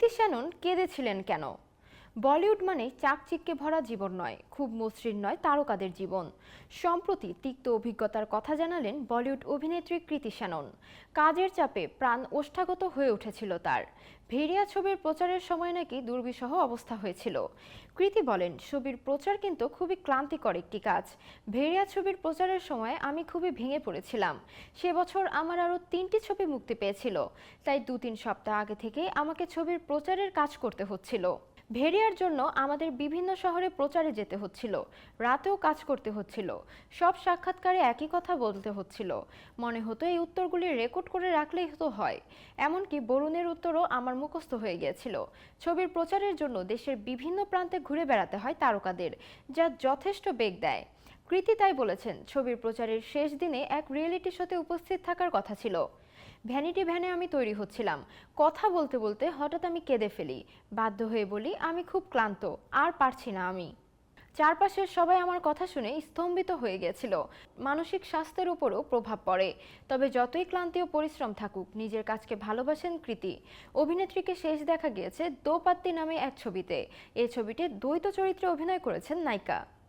কৃতি শ্যানন কেঁদেছিলেন কেন? বলিউড মানে চাকচিক্যে ভরা জীবন নয়, খুব মসৃণ নয় তারকাদের জীবন। সম্প্রতি তিক্ত অভিজ্ঞতার কথা জানালেন বলিউড অভিনেত্রী কৃতি শ্যানন। কাজের চাপে প্রাণ ওষ্ঠাগত হয়ে উঠেছিল তার। ভেরিয়া ছবির প্রচারের সময় নাকি দুর্বিষহ অবস্থা হয়েছিল। কৃতি বলেন, ছবির প্রচার কিন্তু খুবই ক্লান্তিকর একটি কাজ। ভেরিয়া ছবির প্রচারের সময় আমি খুবই ভেঙে পড়েছিলাম। সে বছর আমার আরও তিনটি ছবি মুক্তি পেয়েছিল। তাই দু তিন সপ্তাহ আগে থেকে আমাকে ছবির প্রচারের কাজ করতে হচ্ছিল। ভেরিয়ার জন্য আমাদের বিভিন্ন শহরে প্রচারে যেতে হচ্ছিল, রাতেও কাজ করতে হচ্ছিল, সব সাক্ষাৎকারে একই কথা বলতে হচ্ছিল। মনে হতো এই উত্তরগুলি রেকর্ড করে রাখলেই তো হয়। এমনকি বরুণের উত্তরও আমার মুখস্থ হয়ে গিয়েছিল। ছবির প্রচারের জন্য দেশের বিভিন্ন প্রান্তে ঘুরে বেড়াতে হয় তারকাদের, যা যথেষ্ট বেগ দেয়। কৃতি তাই বলেছেন, ছবির প্রচারের শেষ দিনে এক রিয়েলিটি শোতে উপস্থিত থাকার কথা ছিল। ভ্যানিটি ভ্যানে আমি তৈরি হচ্ছিলাম। কথা বলতে বলতে হঠাৎ আমি কেঁদে ফেলি। বাধ্য হয়ে বলি, আমি খুব ক্লান্ত, আর পারছি না আমি। চারপাশের সবাই আমার কথা শুনে স্তম্ভিত হয়ে গেছিল। মানসিক স্বাস্থ্যের উপরও প্রভাব পড়ে। তবে যতই ক্লান্তি ও পরিশ্রম থাকুক, নিজের কাজকে ভালোবাসেন কৃতি। অভিনেত্রীকে শেষ দেখা গিয়েছে দোপাত্তি নামে এক ছবিতে। এই ছবিতে দ্বৈত চরিত্রে অভিনয় করেছেন নায়িকা।